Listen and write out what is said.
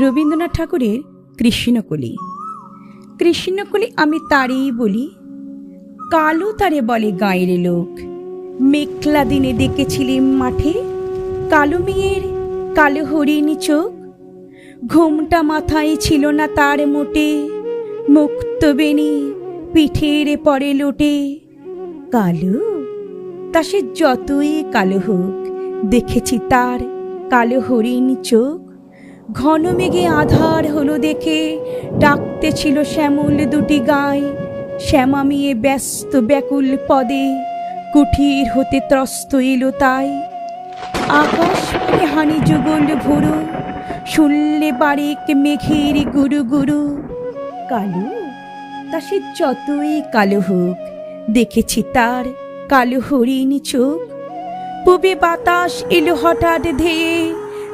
রবীন্দ্রনাথ ঠাকুরের কৃষ্ণকলি। কৃষ্ণকলি আমি তারেই বলি, কালো তারে বলে গায়ের লোক। মেঘলা দিনে দেখেছিলেম মাঠে, কালো মেয়ের কালো হরিণ চোখ। ঘুমটা মাথায় ছিল না তার মোটে, মুক্ত বেনি পিঠের পরে লোটে। কালো? তা সে যতই কালো হোক, দেখেছি তার কালো হরিণ চোখ। ঘন মেঘে আধার হলো দেখে, ডাকতে ছিল শ্যামল দুটি গায়ে শ্যামা মেয়ে ব্যস্ত ব্যাকুল পদে, কুঠির হতে ত্রস্ত এলো তাই। আকাশ হানি যুগল ভোরো, শুনলে বারেক মেঘের গুরু গুরু। কালো, তা সে যতই কালো হোক, দেখেছি তার কালো হরিণ চোখ। পুবে বাতাস এলো হঠাৎ ধেয়ে